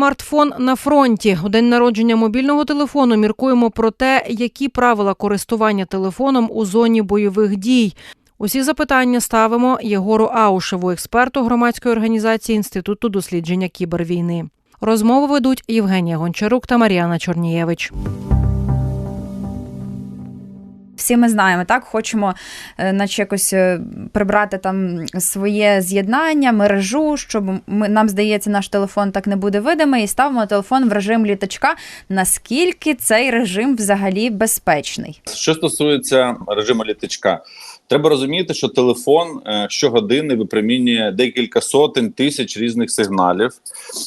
Смартфон на фронті. У день народження мобільного телефону міркуємо про те, які правила користування телефоном у зоні бойових дій. Усі запитання ставимо Єгору Аушеву, експерту громадської організації Інституту дослідження кібервійни. Розмову ведуть Євгенія Гончарук та Мар'яна Чорнієвич. Всі ми знаємо, так хочемо, е, наче якось е, прибрати там своє з'єднання, мережу, щоб ми нам здається, наш телефон так не буде видимий, і ставимо телефон в режим літачка. Наскільки цей режим взагалі безпечний? Що стосується режиму літачка, треба розуміти, що телефон е, щогодини випромінює декілька сотень тисяч різних сигналів,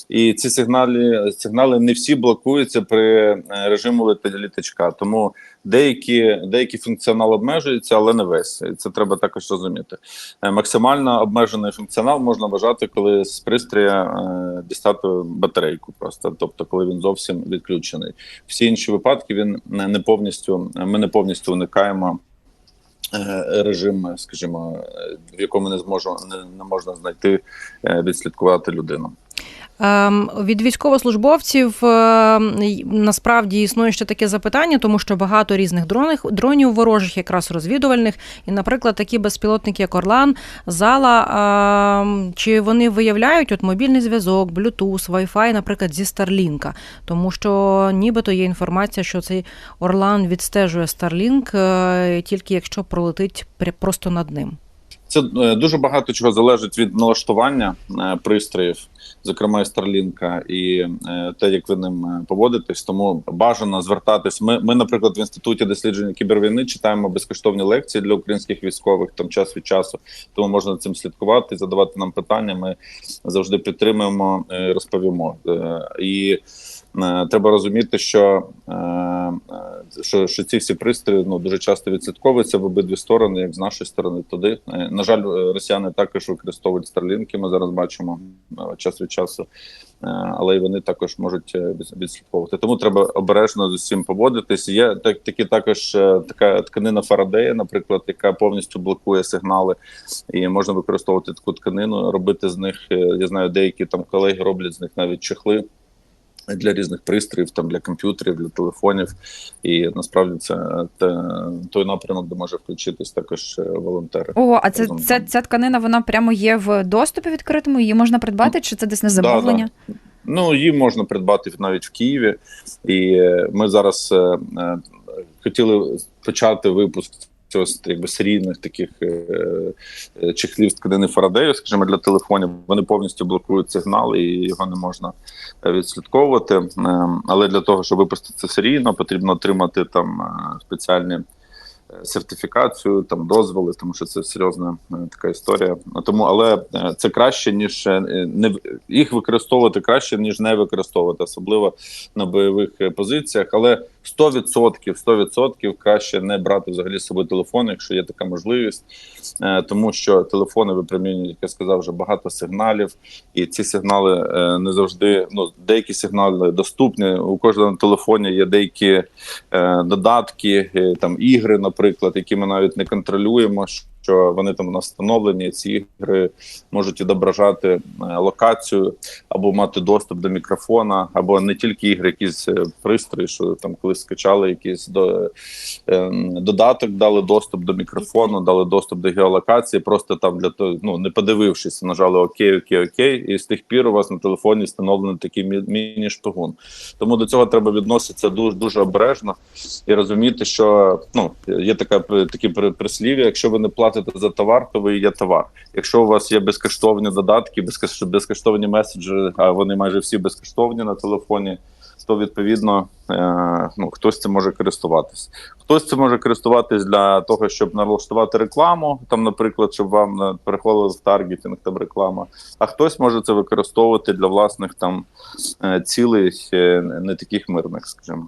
і ці сигнали сигнали не всі блокуються при е, режиму літа- літачка. Тому деякі деякі функціонал обмежується, але не весь. І Це треба також розуміти. Е, Максимально обмежений функціонал можна вважати, коли з пристрія дістати батарейку, просто тобто, коли він зовсім відключений. Всі інші випадки він не повністю. Ми не повністю уникаємо. Е, Режим, скажімо, е, в якому не зможу не, не можна знайти е, відслідкувати людину. Ем, Від військовослужбовців ем, насправді існує ще таке запитання, тому що багато різних дронів, дронів ворожих, якраз розвідувальних, і, наприклад, такі безпілотники, як Орлан, Зала. ем, Чи вони виявляють от мобільний зв'язок, Bluetooth, Wi-Fi, наприклад, зі Starlink? Тому що нібито є інформація, що цей Орлан відстежує Starlink е, тільки якщо пролетить просто над ним. Це е, дуже багато чого залежить від налаштування е, пристроїв, зокрема і Starlink, і е, те, як ви ним поводитесь. Тому бажано звертатись. Ми, ми, наприклад, в інституті дослідження кібервійни читаємо безкоштовні лекції для українських військових там час від часу. Тому можна цим слідкувати, задавати нам питання. Ми завжди підтримуємо, розповімо. І треба розуміти, що, е, е, що, що ці всі пристрої ну дуже часто відслідковуються в обидві сторони, як з нашої сторони, туди. Е, На жаль, е, росіяни також використовують старлінки. Ми зараз бачимо е, час від часу, Е, але й вони також можуть е, відслідковувати. Тому треба обережно з усім поводитись. Є так, такі також е, така тканина Фарадея, наприклад, яка повністю блокує сигнали, і можна використовувати таку тканину, робити з них. е, Я знаю, деякі там колеги роблять з них навіть чехли для різних пристроїв, там для комп'ютерів, для телефонів. І насправді це те, той напрямок, де може включитись також е, волонтери. Ого, а це, нами. ця тканина вона прямо є в доступі відкритому? Її можна придбати, чи це десь на замовлення? Да, Ну її можна придбати навіть в Києві, і е, ми зараз е, е, хотіли почати випуск. Цього якби серійних таких е, е, чехлів з тканини Фарадею, скажімо, для телефонів. Вони повністю блокують сигнал, і його не можна е, відслідковувати. Е, але для того, щоб випустити це серійно, потрібно отримати там е, спеціальні сертифікацію, там дозволи, тому що це серйозна така історія. Ну, Тому, але це краще ніж не їх використовувати краще ніж не використовувати, особливо на бойових позиціях. Але 100%, 100% краще не брати взагалі з собою телефон, якщо є така можливість, Е, тому що телефони випромінюють, як я сказав, вже багато сигналів, і ці сигнали е, не завжди. Ну деякі сигнали доступні. У кожному телефоні є деякі е, додатки, там ігри, наприклад, які ми навіть не контролюємо. Що вони там у нас встановлені, ці ігри можуть відображати е, локацію або мати доступ до мікрофона, або не тільки ігри, якісь е, пристрої, що там колись скачали якийсь до, е, додаток, дали доступ до мікрофону, дали доступ до геолокації, просто там для того, ну не подивившись, нажали окей, окей, окей, і з тих пір у вас на телефоні встановлений такий міні-шпигун. Тому до цього треба відноситися дуже дуже обережно і розуміти, що ну є така такі при- прислів'я, якщо ви не платите за товар, то ви є товар. Якщо у вас є безкоштовні додатки, безкош- безкоштовні меседжери, а вони майже всі безкоштовні на телефоні, то відповідно е, ну хтось цим може користуватись. Хтось цим може користуватись для того, щоб налаштувати рекламу, там, наприклад, щоб вам е, переходили в таргетинг там реклама. А хтось може це використовувати для власних там е, цілей не таких мирних, скажімо.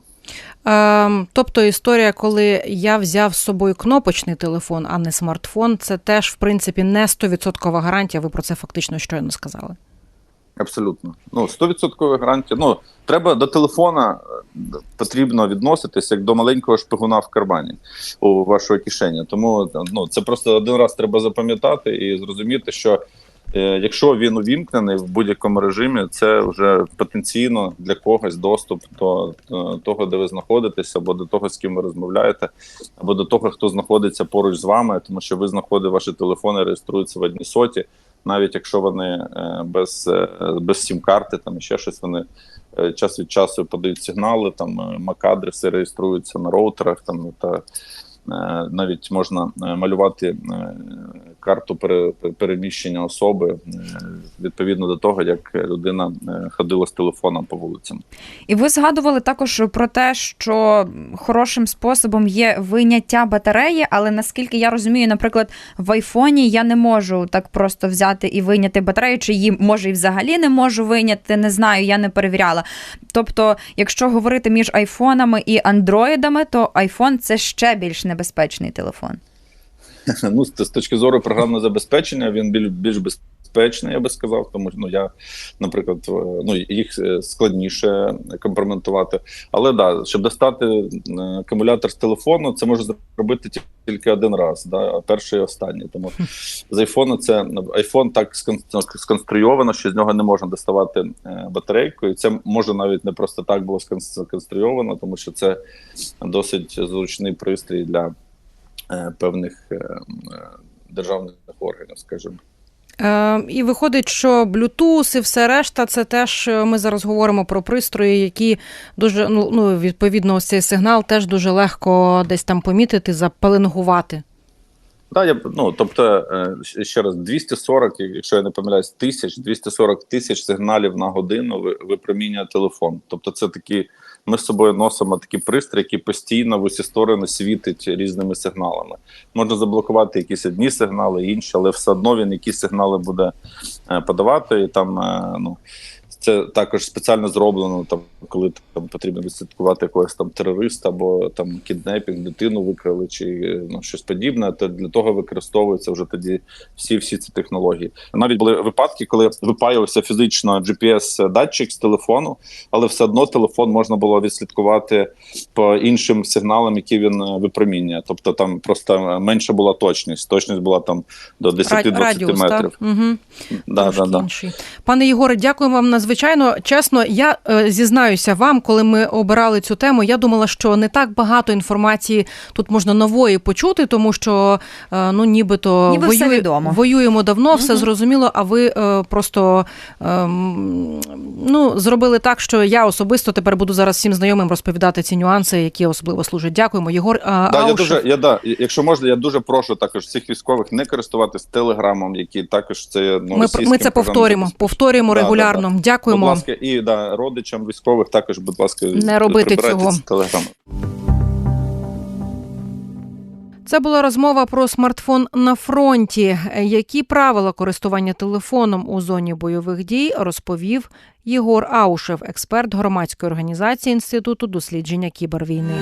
Ем, тобто історія, коли я взяв з собою кнопочний телефон, а не смартфон, це теж, в принципі, не 100% гарантія. Ви про це фактично щойно сказали. Абсолютно. Ну, 100% гарантія. Ну, треба до телефона е, потрібно відноситися як до маленького шпигуна в кармані у вашої кишені. Тому ну, це просто один раз треба запам'ятати і зрозуміти, що Якщо він увімкнений в будь-якому режимі, це вже потенційно для когось доступ до е, того, де ви знаходитеся, або до того, з ким ви розмовляєте, або до того, хто знаходиться поруч з вами, тому що ви знаходите ваші телефони, реєструються в одній соті, навіть якщо вони е, без, е, без сім-карти, там ще щось вони е, час від часу подають сигнали, там е, MAC-адреси реєструються на роутерах, там та е, навіть можна е, малювати е, карту пере- переміщення особи е, відповідно до того, як людина е, ходила з телефоном по вулицям. І ви згадували також про те, що хорошим способом є виняття батареї, але наскільки я розумію, наприклад, в айфоні я не можу так просто взяти і виняти батарею, чи її може і взагалі не можу виняти, не знаю, я не перевіряла. Тобто, якщо говорити між айфонами і андроїдами, то айфон це ще більш небезпечний телефон. Ну, з, точки зору програмного забезпечення, він більш, більш безпечний, я би сказав. Тому ну я, наприклад, ну їх е, складніше компроментувати. Але да, щоб достати е, акумулятор з телефону, це може зробити ті- тільки один раз, да, а перший і останній. Тому з айфону це айфон так сконструйовано, що з нього не можна доставати е, батарейку, і це може навіть не просто так було сконструйовано, тому що це досить зручний пристрій для певних державних органів, скажімо. Е, і виходить, що Bluetooth і все решта, це теж е, ми зараз говоримо про пристрої, які дуже ну, ну відповідно, ось цей сигнал теж дуже легко десь там помітити, запеленгувати. Да, я ну тобто е, ще раз 240, якщо я не помиляюсь, тисяч 240 тисяч сигналів на годину ви- випромінює телефон. Тобто, це такі ми з собою носимо такі пристрої, які постійно в усі сторони світить різними сигналами. Можна заблокувати якісь одні сигнали, інші, але все одно він якісь сигнали буде е, подавати. І там е, ну це також спеціально зроблено, там коли там потрібно відслідкувати якогось там терориста або там кіднепінг, дитину викрали чи ну щось подібне. То для того використовуються вже тоді всі всі ці технології. Навіть були випадки, коли випаювався фізично GPS датчик з телефону, але все одно телефон можна було відслідкувати по іншим сигналам, які він е, випромінює. Тобто там просто менша була точність. Точність була там до 10-20 Радіус, метрів. так? Угу. Да, да, да. Пане Єгоре, дякую вам надзвичайно. Чесно, я е, зізнаюся вам, коли ми обирали цю тему, я думала, що не так багато інформації тут можна нової почути, тому що е, ну нібито Ніби все відомо. воюємо давно, все зрозуміло. А ви е, просто ем, ну зробили так, що я особисто тепер буду зараз всім знайомим розповідати ці нюанси, які особливо служать. Дякуємо, Єгор. е, Да, я дуже я да, якщо можна, я дуже прошу також всіх військових не користуватись телеграмом, які також це ну Ми, ми це повторимо, забезпеченням. повторюємо Да, да, регулярно. Будь Дякуємо. ласка, і да, родичам військових також, будь ласка, Не робити цього. ці телеграми. Це була розмова про смартфон на фронті. Які правила користування телефоном у зоні бойових дій розповів Єгор Аушев, експерт громадської організації Інституту дослідження кібервійни.